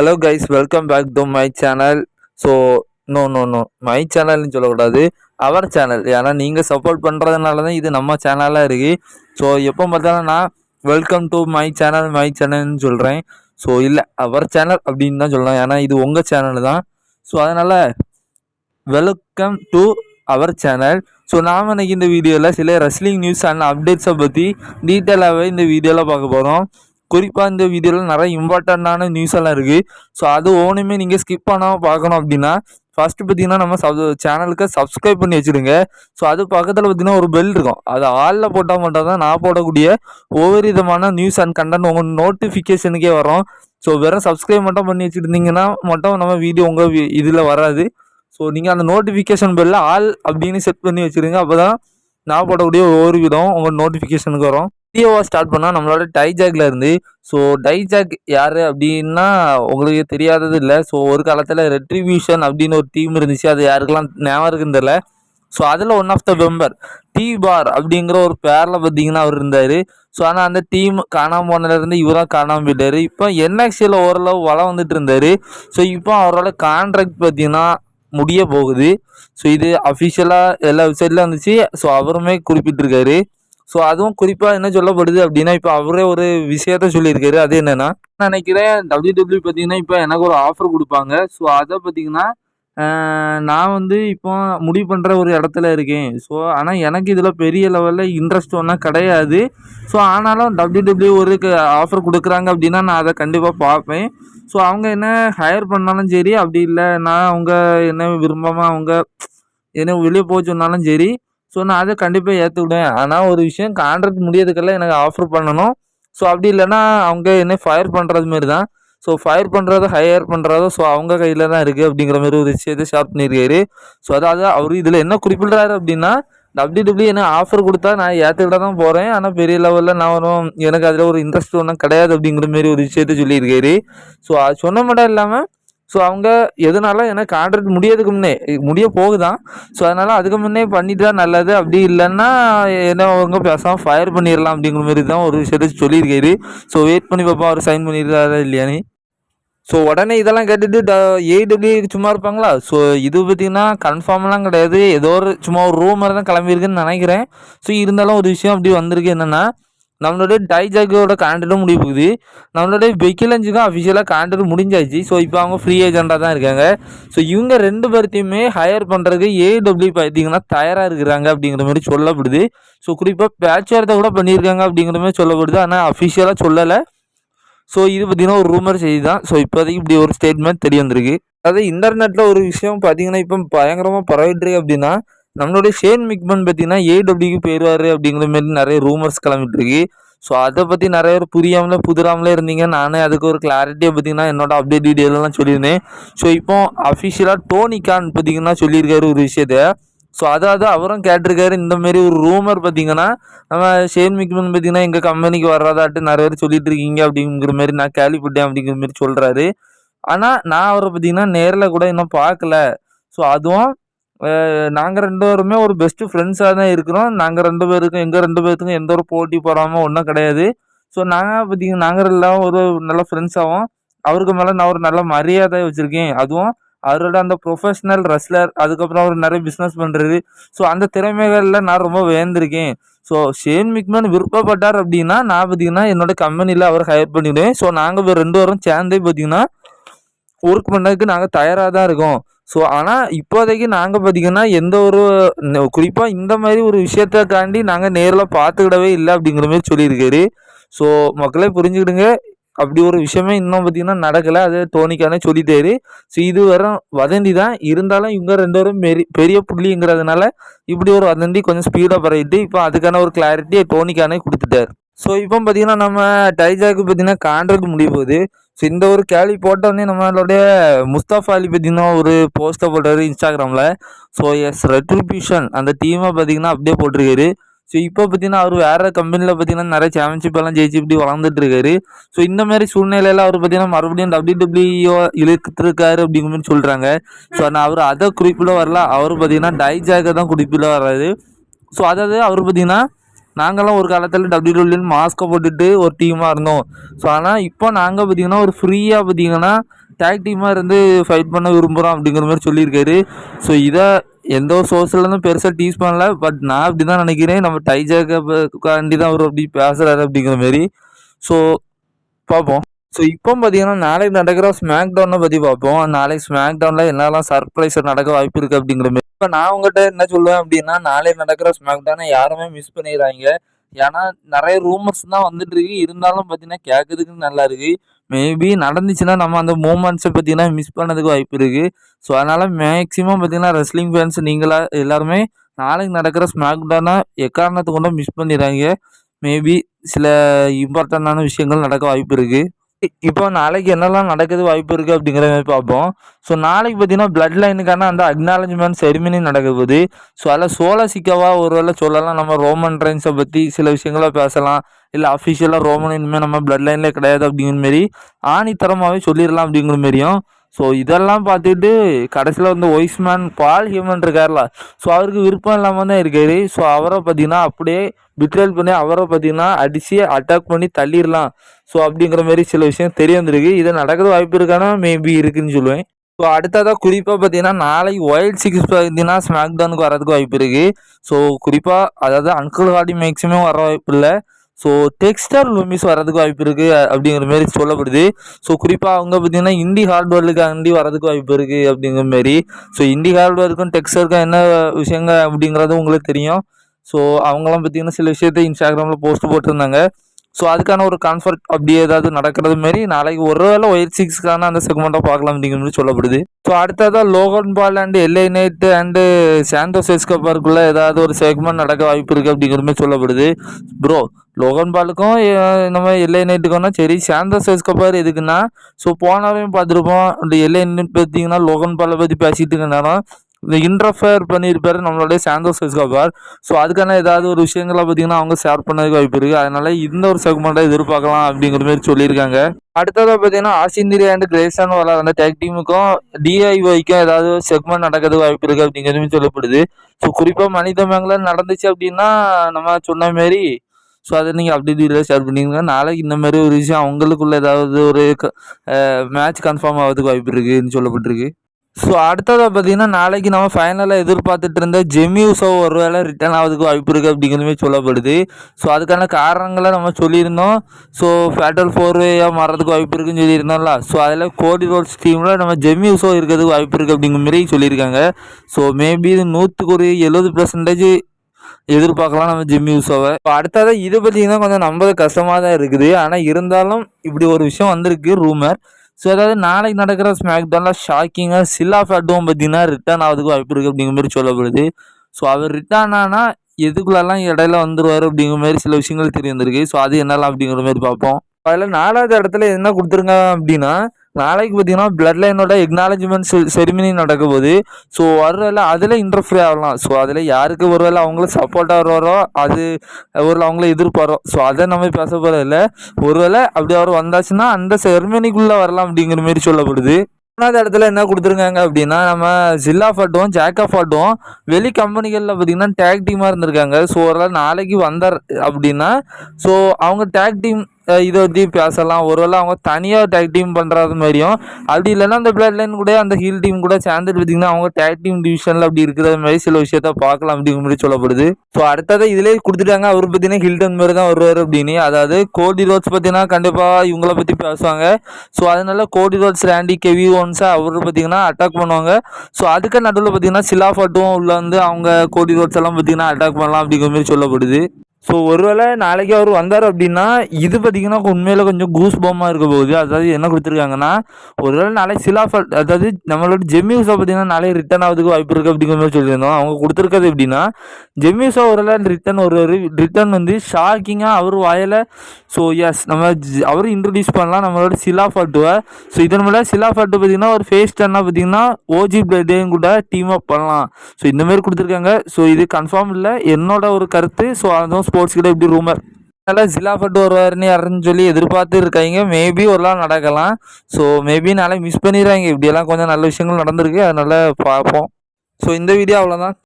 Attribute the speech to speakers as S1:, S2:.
S1: Hello guys welcome back to my channel so no no no my சேனல்னு சொல்லக்கூடாது. Our channel ஏன்னா நீங்கள் support பண்ணுறதுனால தான் இது நம்ம சேனலாக இருக்குது ஸோ எப்போ பார்த்தாலும் நான் welcome to my channel my சேனல்னு சொல்கிறேன் ஸோ இல்லை அவர் சேனல் அப்படின்னு தான் சொல்லலாம். ஏன்னா இது உங்கள் சேனல் தான். ஸோ அதனால் வெல்கம் டு அவர் சேனல் ஸோ நாம் இன்னைக்கு இந்த வீடியோவில் சில ரெஸ்லிங் நியூஸ் அண்ட் அப்டேட்ஸை பற்றி டீட்டெயிலாகவே இந்த வீடியோவில் பார்க்க போகிறோம் குறிப்பாக இந்த வீடியோவில் நிறைய இம்பார்ட்டண்ட்டான நியூஸ் எல்லாம் இருக்குது ஸோ அது ஒவ்வொன்றுமே நீங்கள் ஸ்கிப் பண்ணாமல் பார்க்கணும் அப்படின்னா ஃபஸ்ட்டு பார்த்தீங்கன்னா நம்ம சப் சேனலுக்கு சப்ஸ்கிரைப் பண்ணி வச்சுடுங்க. ஸோ அது பக்கத்தில் பார்த்தீங்கன்னா ஒரு பெல் இருக்கும். அது ஆளில் போட்டால் மட்டும் தான் நான் போடக்கூடிய ஒவ்வொரு விதமான நியூஸ் அண்ட் கண்டென்ட் உங்கள் நோட்டிஃபிகேஷனுக்கே வரும். ஸோ வெறும் சப்ஸ்கிரைப் மட்டும் பண்ணி வச்சுருந்தீங்கன்னா மட்டும் நம்ம வீடியோ உங்கள் இதில் வராது. ஸோ நீங்கள் அந்த நோட்டிஃபிகேஷன் பெல்லில் ஆல் அப்படின்னு செட் பண்ணி வச்சுருங்க. அப்போ தான் நான் போடக்கூடிய ஒவ்வொரு விதம் உங்கள் நோட்டிஃபிகேஷனுக்கு வரும். வீடியோவை ஸ்டார்ட் பண்ணால் நம்மளோட டைஜாக்ல இருந்து ஸோ டைஜாக் யார் அப்படின்னா உங்களுக்கு தெரியாதது இல்லை. ஸோ ஒரு காலத்தில் ரெட்ரிபியூஷன் அப்படின்னு ஒரு டீம் இருந்துச்சு. அது யாருக்கெல்லாம் ஞாபகம் இருக்குன்னு தெரியல. ஸோ அதில் one of the member D bar அப்படிங்கிற ஒரு பேரில் பார்த்தீங்கன்னா அவர் இருந்தார். ஸோ ஆனால் அந்த டீம் காணாமல் போனதுலேருந்து இவராக காணாமல் போயிட்டார். இப்போ என்எக்சியில் ஓரளவு வளம் வந்துட்டு இருந்தார். ஸோ இப்போ அவரோட கான்ட்ராக்ட் பார்த்தீங்கன்னா முடிய போகுது. ஸோ இது அஃபிஷியலாக எல்லா வெப்சைட்லையும் வந்துச்சு. ஸோ அவருமே குறிப்பிட்டிருக்காரு. ஸோ அதுவும் குறிப்பாக என்ன சொல்லப்படுது அப்படின்னா இப்போ அவரே ஒரு விஷயத்த சொல்லியிருக்காரு. அது என்னென்னா நான் நினைக்கிறேன் டபிள்யூ டபிள்யூ பார்த்தீங்கன்னா இப்போ எனக்கு ஒரு ஆஃபர் கொடுப்பாங்க. ஸோ அதை பார்த்தீங்கன்னா நான் வந்து இப்போ முடிவு பண்ணுற ஒரு இடத்துல இருக்கேன். ஸோ ஆனால் எனக்கு இதில் பெரிய லெவலில் இன்ட்ரெஸ்ட் ஒன்றும் கிடையாது. ஸோ ஆனாலும் டபிள்யூ டபிள்யூ ஒரு ஆஃபர் கொடுக்குறாங்க அப்படின்னா நான் அதை கண்டிப்பாக பார்ப்பேன். ஸோ அவங்க என்ன ஹையர் பண்ணாலும் சரி அப்படி இல்லை. நான் அவங்க என்ன விரும்பாமல் அவங்க என்ன வெளியே போக சொன்னாலும் சரி ஸோ நான் அதை கண்டிப்பாக ஏற்றுக்கிடுவேன் ஆனால் ஒரு விஷயம் கான்ட்ராக்ட் முடியறதுக்கெல்லாம் எனக்கு ஆஃபர் பண்ணணும். ஸோ அப்படி இல்லைன்னா அவங்க என்ன ஃபயர் பண்ணுறது மாரி தான் ஸோ ஃபயர் பண்ணுறதோ ஹையர் பண்ணுறதோ ஸோ அவங்க கையில் தான் இருக்குது அப்படிங்கிற மாதிரி ஒரு விஷயத்தை ஷேர் பண்ணியிருக்காரு. ஸோ அதாவது அவர் இதில் என்ன குறிப்பிடுறாரு அப்படின்னா டபிள்யூ டபிள்யூ என்ன ஆஃபர் கொடுத்தா நான் ஏற்றுக்கிட்ட தான் போகிறேன் ஆனால் பெரிய லெவலில் நான் வரும் எனக்கு அதில் ஒரு இன்ட்ரெஸ்ட் ஒன்றும் கிடையாது அப்படிங்கிற மாதிரி ஒரு விஷயத்த சொல்லியிருக்காரு. ஸோ அது சொன்ன மட்டும் இல்லாமல் ஸோ அவங்க எதனால எனக்கு கான்ட்ராக்ட் முடியறதுக்கு முன்னே முடிய போகுதான் ஸோ அதனால் அதுக்கு முன்னே பண்ணிட்டு தான் நல்லது அப்படி இல்லைன்னா என்ன அவங்க பேசாமல் ஃபயர் பண்ணிடலாம் அப்படிங்கிற மாதிரி தான் ஒரு விஷயத்த சொல்லியிருக்காரு. ஸோ வெயிட் பண்ணி பார்ப்போம் அவர் சைன் பண்ணியிருக்காரா இல்லையான்னு ஸோ உடனே இதெல்லாம் கேட்டுட்டு ஏடபிள்யூ சும்மா இருப்பாங்களா? ஸோ இது பார்த்தீங்கன்னா கன்ஃபார்ம்லாம் கிடையாது. ஏதோ ஒரு சும்மா ஒரு ரூமர் தான் கிளம்பியிருக்குன்னு நினைக்கிறேன். ஸோ இருந்தாலும் ஒரு விஷயம் அப்படி வந்திருக்கு என்னென்னா நம்மளுடைய டைஜாக்கோட கான்ட்ராக்டும் முடிய போகுது நம்மளுடைய பெக்கிலஞ்சுக்கும் அஃபிஷியலாக கான்ட்ராக்ட் முடிஞ்சாச்சு. ஸோ இப்போ அவங்க ஃப்ரீ ஏஜெண்டாக தான் இருக்காங்க. ஸோ இவங்க ரெண்டு பேர்த்தையுமே ஹையர் பண்ணுறதுக்கு ஏடபிள்யூ பார்த்தீங்கன்னா தயாராக இருக்கிறாங்க அப்படிங்கிற மாதிரி சொல்லப்படுது. ஸோ குறிப்பாக பேச்சுவார்த்தை கூட பண்ணியிருக்காங்க அப்படிங்கிற மாதிரி சொல்லப்படுது. ஆனால் அஃபிஷியலாக சொல்லலை. ஸோ இது பார்த்தீங்கன்னா ஒரு ரூமர் செய்தி தான் ஸோ இப்போதைக்கு இப்படி ஒரு ஸ்டேட்மெண்ட் தெரிய வந்திருக்கு. அதாவது இன்டர்நெட்டில் ஒரு விஷயம் பார்த்தீங்கன்னா இப்போ பயங்கரமாக பரவிட்டுருக்கு அப்படின்னா நம்மளுடைய ஷேன் மிக்மன் பார்த்தீங்கன்னா ஏடபிள்யூக்கு போயிடுவார் அப்படிங்கிற மாதிரி நிறைய ரூமர்ஸ் கிளம்பிட்டு இருக்கு ஸோ அதை பற்றி நிறைய பேர் புரியாமலே புதிராமலே இருந்தீங்க. நானே அதுக்கு ஒரு கிளாரிட்டியை பார்த்தீங்கன்னா என்னோட அப்டேட் டீட்டெயிலெலாம் சொல்லியிருந்தேன். ஸோ இப்போ அஃபிஷியலாக டோனி கான் பார்த்தீங்கன்னா சொல்லியிருக்காரு ஒரு விஷயத்த. ஸோ அதாவது அவரும் கேட்டிருக்காரு. இந்த மாரி ஒரு ரூமர் பார்த்தீங்கன்னா நம்ம ஷேன் மிக்மன் பார்த்தீங்கன்னா எங்கள் கம்பெனிக்கு வர்றதாட்டு நிறைய பேர் சொல்லிட்டு இருக்கீங்க அப்படிங்கிற மாதிரி நான் கேள்விப்பட்டேன் அப்படிங்கிற மாதிரி சொல்கிறாரு ஆனால் நான் அவரை பார்த்தீங்கன்னா நேரில் கூட இன்னும் பார்க்கல. ஸோ அதுவும் நாங்கள் ரெண்டு பேருமே ஒரு பெஸ்ட்டு ஃப்ரெண்ட்ஸாக தான் இருக்கிறோம். நாங்கள் ரெண்டு பேருக்கும் எங்கள் ரெண்டு பேருக்கும் எந்த ஒரு போட்டி போடாமல் ஒன்றும் கிடையாது. ஸோ நாங்கள் பார்த்தீங்கன்னா நாங்கள் எல்லாம் ஒரு நல்ல ஃப்ரெண்ட்ஸாகவும் அவருக்கு மேலே நான் ஒரு நல்ல மரியாதை வச்சுருக்கேன். அதுவும் அவரோட அந்த ப்ரொஃபஷனல் ரெஸ்லர் அதுக்கப்புறம் அவர் நிறைய பிஸ்னஸ் பண்ணுறது ஸோ அந்த திறமைகளில் நான் ரொம்ப வேந்திருக்கேன் ஸோ ஷேன் மிக்மேன் விருப்பப்பட்டார் அப்படின்னா நான் பார்த்தீங்கன்னா என்னோட கம்பெனியில் அவர் ஹையர் பண்ணிவிடுவேன் ஸோ நாங்கள் ரெண்டு பேரும் சேர்ந்தே பார்த்தீங்கன்னா ஒர்க் பண்ணதுக்கு நாங்கள் தயாராக தான் இருக்கோம். ஸோ ஆனால் இப்போதைக்கு நாங்கள் பார்த்தீங்கன்னா எந்த ஒரு குறிப்பாக இந்த மாதிரி ஒரு விஷயத்தக்காண்டி நாங்கள் நேரில் பார்த்துக்கிடவே இல்லை அப்படிங்கிற மாதிரி சொல்லியிருக்காரு. ஸோ மக்களே புரிஞ்சுக்கிடுங்க. அப்படி ஒரு விஷயமே இன்னும் பார்த்தீங்கன்னா நடக்கலை. அது டோனிக்கானே சொல்லிட்டாரு. ஸோ இது வரும் வதந்தி தான். இருந்தாலும் இவங்க ரெண்டு பேரும் மெரி பெரிய புள்ளிங்கிறதுனால இப்படி ஒரு வதந்தி கொஞ்சம் ஸ்பீடாக பரவிட்டு இப்போ அதுக்கான ஒரு கிளாரிட்டியை டோனிக்கானே கொடுத்துட்டார். ஸோ இப்போ பார்த்தீங்கன்னா நம்ம டைஜாக்கு பார்த்தீங்கன்னா கான்ட்ராக்ட் முடிய போகுது. ஸோ இந்த ஒரு கேள்வி போட்டோடனே நம்மளுடைய முஸ்தாஃபா அலி பார்த்தீங்கன்னா ஒரு போஸ்ட்டை போட்டார் இன்ஸ்டாகிராமில். ஸோ எஸ் ரெட்ரிபியூஷன் அந்த டீமை பார்த்தீங்கன்னா அப்படியே போட்டிருக்காரு. ஸோ இப்போ பார்த்தீங்கன்னா அவர் வேறு கம்பெனியில் பார்த்தீங்கன்னா நிறைய சாம்பியன்ஷிப் எல்லாம் ஜெயிச்சு இப்படி வளர்ந்துட்டு இருக்காரு. ஸோ இந்த மாதிரி சூழ்நிலையில் அவர் பார்த்தீங்கன்னா மறுபடியும் டபிள்யூ டபிள்யூ இழுத்துருக்காரு அப்படிங்கிற மாதிரி சொல்கிறாங்க ஸோ ஆனால் அவர் அதை குறிப்பிட வரல. அவர் பார்த்தீங்கன்னா டைஜாக தான் குறிப்பிட வர்றாரு. ஸோ அதாவது அவர் பார்த்தீங்கன்னா நாங்களாம் ஒரு காலத்தில் டபிள்யூ மாஸ்க்கை போட்டுட்டு ஒரு டீமாக இருந்தோம். ஸோ ஆனால் இப்போ நாங்கள் பார்த்தீங்கன்னா ஒரு ஃப்ரீயாக பார்த்தீங்கன்னா டேக் டீமாக இருந்து ஃபைட் பண்ண விரும்புகிறோம் அப்படிங்கிற மாதிரி சொல்லியிருக்காரு. ஸோ இதை எந்த ஒரு சோர்ஸ்லேருந்தும் பெருசாக டீஸ் பண்ணல. பட் நான் அப்படி தான் நினைக்கிறேன். நம்ம டைஜாக்காண்டி தான் அவர் அப்படி பேசுகிறாரு அப்படிங்கிற மாதிரி. ஸோ பார்ப்போம் ஸோ இப்போ பார்த்தீங்கன்னா நாளைக்கு நடக்கிற ஸ்மாக் டவுனை பற்றி பார்ப்போம் நாளைக்கு ஸ்மாக் டவுனில் என்னெல்லாம் சர்ப்ரைஸ் நடக்க வாய்ப்பு இருக்குது அப்படிங்கிற மாதிரி. இப்போ நான் உங்கள்கிட்ட என்ன சொல்லுவேன் அப்படின்னா நாளைக்கு நடக்கிற ஸ்மாக் டவுனை யாருமே மிஸ் பண்ணிடுறாங்க ஏன்னா நிறைய ரூமர்ஸ் தான் வந்துட்டு இருக்கு. இருந்தாலும் பார்த்தீங்கன்னா கேட்கறதுக்கு நல்லா இருக்கு. மேபி நடந்துச்சுன்னா நம்ம அந்த மூமெண்ட்ஸை பார்த்தீங்கன்னா மிஸ் பண்ணதுக்கு வாய்ப்பு இருக்கு. ஸோ அதனால மேக்ஸிமம் பார்த்தீங்கன்னா ரெஸ்லிங் ஃபேன்ஸ் நீங்களா எல்லாருமே நாளைக்கு நடக்கிற ஸ்மாக் டவுனை எக்காரணத்தை கொண்டும் மிஸ் பண்ணிடுறாங்க மேபி சில இம்பார்ட்டண்டான விஷயங்கள் நடக்க வாய்ப்பு இருக்குது இப்போ நாளைக்கு என்னெல்லாம் நடக்குது வாய்ப்பு இருக்குது அப்படிங்கிற மாதிரி பார்ப்போம். ஸோ நாளைக்கு பார்த்தீங்கன்னா பிளட் லைனுக்கான அந்த அக்னாலஜ்மெண்ட் செரிமனி நடக்க போகுது. ஸோ அதில் சோழ சிக்கவா ஒருவேளை சொல்லலாம். நம்ம ரோமன் ட்ரெயின்ஸை பற்றி சில விஷயங்கள பேசலாம். இல்லை அஃபிஷியலாக ரோமன் இனிமேல் நம்ம பிளட் லைனில் கிடையாது அப்படிங்கிற மாரி ஆணித்தரமாகவே சொல்லிடலாம் அப்படிங்கிற மாரியும் ஸோ இதெல்லாம் பார்த்துட்டு கடைசியில் வந்து ஒய்ஸ்மேன் பால் ஹியூமன் இருக்கார்ல ஸோ அவருக்கு விருப்பம் இல்லாமல் தான் இருக்காரு. ஸோ அவரை பார்த்தீங்கன்னா அப்படியே பிட்ரேல் பண்ணி அவரை பார்த்தீங்கன்னா அடித்து அட்டாக் பண்ணி தள்ளிடலாம். ஸோ அப்படிங்கிற மாதிரி சில விஷயம் தெரிய வந்திருக்கு. இது நடக்கிறது வாய்ப்பு இருக்கானா? மேபி இருக்குன்னு சொல்லுவேன். ஸோ அடுத்ததாக குறிப்பாக பார்த்தீங்கன்னா நாளைக்கு ஒயில்ட் சிக்ஸ் பார்த்தீங்கன்னா ஸ்மாக் டவுனுக்கு வரதுக்கு வாய்ப்பு இருக்குது ஸோ குறிப்பாக அதாவது அன்கிள் ஹார்டி மேக்ஸிமம் வர வாய்ப்பு இல்லை. ஸோ டெக்ஸ்டர் லூமிஸ் வரதுக்கு வாய்ப்பு இருக்குது அப்படிங்கிற மாரி சொல்லப்படுது. ஸோ குறிப்பாக அவங்க பார்த்தீங்கன்னா இண்டி ஹார்ட்வேர்லுக்காண்டி வரதுக்கு வாய்ப்பு இருக்குது அப்படிங்கிற மாதிரி. ஸோ இண்டி ஹார்ட்வேருக்கும் டெக்ஸ்டருக்கும் என்ன விஷயங்க அப்படிங்கிறது உங்களுக்கு தெரியும். ஸோ அவங்களாம் பார்த்தீங்கன்னா சில விஷயத்தை இன்ஸ்டாகிராமில் போஸ்ட் போட்டிருந்தாங்க. ஸோ அதுக்கான ஒரு கான்ஃபர்ட் அப்படி ஏதாவது நடக்கிறது மாரி நாளைக்கு ஒரு வேளை ஒயிட் சிக்ஸ்க்கான அந்த செக்மெண்ட்டை பார்க்கலாம் அப்படிங்கிற சொல்லப்படுது. ஸோ அடுத்ததாக Logan Paul and LA Knight and Santos எஸ்கப்பாருக்குள்ளே ஏதாவது ஒரு செக்மெண்ட் நடக்க வாய்ப்பு இருக்குது அப்படிங்கிற மாதிரி சொல்லப்படுது. ப்ரோ லோகன் பாலுக்கும் நம்ம எல்ஐ நைட்டுக்கும்னா சரி சாந்தோஸ் எஸ்கப்பார் எதுக்குன்னா ஸோ போனாலையும் பார்த்துருப்போம். அந்த எல்ஐ நைட் பார்த்தீங்கன்னா லோகன் பாலை பற்றி பேசிகிட்டு இருக்க நேரம் இன்டர்ஃபேர் பண்ணியிருப்பார் நம்மளுடைய சாந்தோஸ் எஸ்கோபார் ஸோ அதுக்கான ஏதாவது ஒரு விஷயங்களை பார்த்தீங்கன்னா அவங்க ஷேர் பண்ணதுக்கு வாய்ப்பு இருக்குது அதனால இந்த ஒரு செக்மெண்ட்டை எதிர்பார்க்கலாம் அப்படிங்கிற மாதிரி சொல்லியிருக்காங்க. அடுத்ததாக பார்த்தீங்கன்னா ஆசிந்திரி அண்ட் கிரேசன் வர அந்த டேக் டீமுக்கும் டிஐஒய்க்கும் ஏதாவது செக்மெண்ட் நடக்கிறது வாய்ப்பு இருக்குது அப்படிங்கிறது மாதிரி சொல்லப்படுது. ஸோ குறிப்பாக மனித மேங்கில் நடந்துச்சு அப்படின்னா நம்ம சொன்ன மாரி ஸோ அதை நீங்கள் அப்படி வீடியோ ஷேர் பண்ணிங்க நாளைக்கு இந்த மாதிரி ஒரு விஷயம் அவங்களுக்குள்ள ஏதாவது ஒரு மேட்ச் கன்ஃபார்ம் ஆகிறதுக்கு வாய்ப்பு இருக்குதுன்னு சொல்லப்பட்டிருக்கு. ஸோ அடுத்ததாக பார்த்தீங்கன்னா நாளைக்கு நம்ம ஃபைனலாக எதிர்பார்த்துட்டு இருந்த ஜெமியூசோ ஒரு வேளை ரிட்டர்ன் ஆகிறதுக்கு வாய்ப்பு இருக்குது அப்படிங்கிறதுமே சொல்லப்படுது. ஸோ அதுக்கான காரணங்களை நம்ம சொல்லியிருந்தோம். ஸோ ஃபேட்டல் ஃபோர்வேயாக மாறதுக்கு வாய்ப்பு இருக்குன்னு சொல்லியிருந்தோம்ல. ஸோ அதில் கோடி ரோட்ஸ் டீமில் நம்ம ஜெமியூசோ இருக்கிறதுக்கு வாய்ப்பு இருக்குது அப்படிங்கிற மாதிரி சொல்லியிருக்காங்க. ஸோ மேபி இது நூற்றுக்கு ஒரு எழுபது பர்சன்டேஜ் எதிர்பார்க்கலாம் நம்ம ஜிம்மி யூசோவை இப்போ அடுத்ததாக இதை பார்த்தீங்கன்னா கொஞ்சம் நம்பது கஷ்டமாக தான் இருக்குது. ஆனால் இருந்தாலும் இப்படி ஒரு விஷயம் வந்திருக்கு ரூமர் ஸோ அதாவது நாளைக்கு நடக்கிற ஸ்மாக் டவுனில் ஷாக்கிங்காக சில்லா ஃபேட்டும் பார்த்தீங்கன்னா ரிட்டர்ன் ஆகிறதுக்கு வாய்ப்பு இருக்குது அப்படிங்கிற மாதிரி சொல்லப்படுது. ஸோ அவர் ரிட்டர்ன் ஆனால் எதுக்குள்ளெல்லாம் இடையில வந்துருவார் அப்படிங்கிற மாதிரி சில விஷயங்கள் தெரிய வந்திருக்கு ஸோ அது என்னலாம் அப்படிங்கிற மாதிரி பார்ப்போம். அதில் நாலாவது இடத்துல என்ன கொடுத்துருங்க அப்படின்னா நாளைக்கு பார்த்தீங்கன்னா பிளட் லைனோட எக்னாலஜ்மெண்ட் செரிமனி நடக்க போகுது ஸோ ஒருவேளை அதில் இன்டர்ஃபியர் ஆகலாம். ஸோ அதில் யாருக்கு ஒருவேளை அவங்களும் சப்போர்ட்டாக வருவாரோ அது ஒருவேளை அவங்கள எதிர்பாரோ ஸோ அதை நம்ம பேச போகிறதில்ல ஒருவேளை அப்படி அவர் வந்தாச்சுன்னா அந்த செரிமனிக்குள்ளே வரலாம் அப்படிங்கிற மாரி சொல்லப்படுது. மூணாவது இடத்துல என்ன கொடுத்துருக்காங்க அப்படின்னா நம்ம ஜில்லா ஃபட்டும் ஜாக்கா ஃபட்டும் வெளி கம்பெனிகளில் பார்த்தீங்கன்னா டேக் டீமாக இருந்திருக்காங்க. ஸோ ஒரு நாளைக்கு வந்தார் அப்படின்னா ஸோ அவங்க டேக் டீம் இதை பற்றி பேசலாம். ஒருவேளை அவங்க தனியாக டேக் டீம் பண்ணுறது மாதிரியும் அப்படி இல்லைன்னா அந்த பிளட் லைன் கூட அந்த ஹீல் டீம் கூட சேர்ந்துட்டு பார்த்தீங்கன்னா அவங்க டேக் டீம் டிவிஷனில் அப்படி இருக்கிற மாதிரி சில விஷயத்த பார்க்கலாம் அப்படிங்கிற மாதிரி சொல்லப்படுது. ஸோ அடுத்தது இதிலே கொடுத்துட்டாங்க. அவர் பார்த்தீங்கன்னா ஹில்டன் மாதிரி தான் வருவார் அப்படின்னு. அதாவது கோடி ரோட்ஸ் பார்த்தீங்கன்னா கண்டிப்பாக இவங்கள பற்றி பேசுவாங்க. ஸோ அதனால கோடி ரோட்ஸ் ரேண்டி கெவி ஓன்ஸை அவர் பார்த்தீங்கன்னா அட்டாக் பண்ணுவாங்க. ஸோ அதுக்கு நடுவில் பார்த்தீங்கன்னா சிலாஃபட்டும் உள்ள வந்து அவங்க கோடி ரோட்ஸ் எல்லாம் பார்த்தீங்கன்னா அட்டாக் பண்ணலாம் அப்படிங்கிற மாதிரி சொல்லப்படுது. ஸோ ஒருவேளை நாளைக்கு அவர் வந்தார் அப்படின்னா இது பார்த்தீங்கன்னா உண்மையில் கொஞ்சம் கூஸ் பாமாக இருக்க போகுது. அதாவது என்ன கொடுத்துருக்காங்கன்னா ஒருவேளை நாளைக்கு சிலாஃபல் அதாவது நம்மளோட ஜெமியூஸை பார்த்தீங்கன்னா நாளைக்கு ரிட்டர்ன் ஆகிறதுக்கு வாய்ப்பு இருக்குது அப்படிங்கிற மாதிரி சொல்லியிருந்தோம். அவங்க கொடுத்துருக்கிறது எப்படின்னா ஜெமியூஸா ஒருவேளை ரிட்டர்ன் ஒரு ரிட்டர்ன் வந்து ஷாக்கிங்காக அவர் வாயில் ஸோ எஸ் நம்ம அவர் இன்ட்ரடியூஸ் பண்ணலாம் நம்மளோட சிலாஃபாட்டுவை ஸோ இதன் மூலம் சிலாஃபாட்டு பார்த்தீங்கன்னா ஒரு ஃபேஸ் டர்னாக பார்த்தீங்கன்னா ஓஜி பிளேடையும் கூட டீம் அப் பண்ணலாம் ஸோ இந்தமாரி கொடுத்துருக்காங்க. ஸோ இது கன்ஃபார்ம் இல்லை. என்னோட ஒரு கருத்து. ஸோ அதுவும் ஸ்போர்ட்ஸ் கிட்ட இப்படி ரூமர் அதனால் ஜிலாஃபட் வருவார்னு யாருன்னு சொல்லி எதிர்பார்த்து இருக்காங்க மேபி ஒரு நாள் நடக்கலாம். ஸோ மேபி நாளை மிஸ் பண்ணிடுறாங்க. இப்படியெல்லாம் கொஞ்சம் நல்ல விஷயங்கள் நடந்திருக்கு. அதனால் பார்ப்போம். ஸோ இந்த வீடியோ அவ்வளோதான்